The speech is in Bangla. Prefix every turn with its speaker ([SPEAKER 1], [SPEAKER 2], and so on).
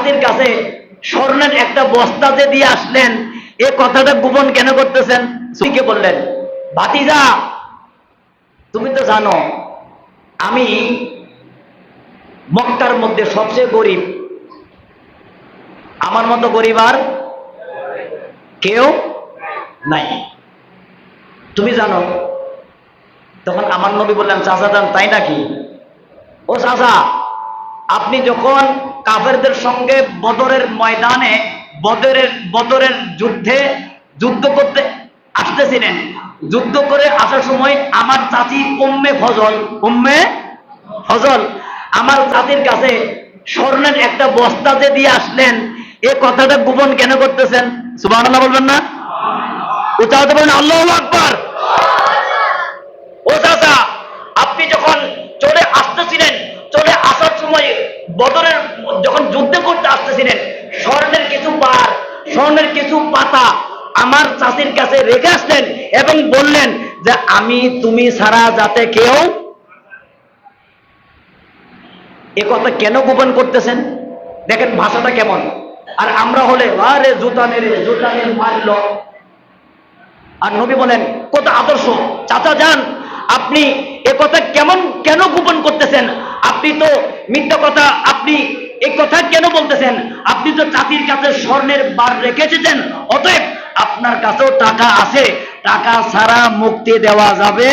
[SPEAKER 1] চাচির কাছে স্বর্ণের একটা বস্তা যে দিয়ে আসলেন। এ কথাটা গোপন কেন করতেছেন? সুইকে বললেন, ভাতিজা, তুমি তো জানো, আমি মক্কার মধ্যে সবচেয়ে গরিব। আমার মতো গরিব আর কেউ নাই। তুমি জানো, তখন আমার নবী বললেন, চাচা যান, তাই নাকি? ও চাচা, আপনি যখন কাফেরদের সঙ্গে বদরের ময়দানে, বদরের বদরের যুদ্ধে যুদ্ধ করতে আসতেছিলেন। যুদ্ধ করে আসার সময় আমার চাচি উম্মে ফজল উম্মে ফজল, আমার চাচির কাছে স্বর্ণের একটা বস্তা যে দিয়ে আসলেন, এ কথাটা গোপন কেন করতেছেন? সুবাহ বলবেন না? উচ্চাহতে বলেন আল্লাহ আকবার! ও চাচা, আপনি যখন চলে আসতেছিলেন, চলে আসার সময় বদরের যখন যুদ্ধ করতে আসতেছিলেন, স্বর্ণের কিছু বার স্বর্ণের কিছু পাতা আমার চাষির কাছে রেখে আসলেন এবং বললেন যে, আমি, তুমি ছাড়া যাতে কেউ এ কথা কেন গোপন করতেছেন? দেখেন ভাষাটা কেমন। আর আমরা হলে, আরে, জুতা মেরে জুতা মেরে মারল আর নবী বলেন, কত আদর্শ। চাচা যান, আপনি এ কথা কেমন, কেন গোপন করতেছেন? আপনি তো মিথ্যা কথা, আপনি এই কথা কেন বলতেছেন? আপনি তো চাতির কাছে স্বর্ণের বার রেখেছেন অতএব আপনার কাছেও টাকা আছে। টাকা ছাড়া মুক্তি দেওয়া যাবে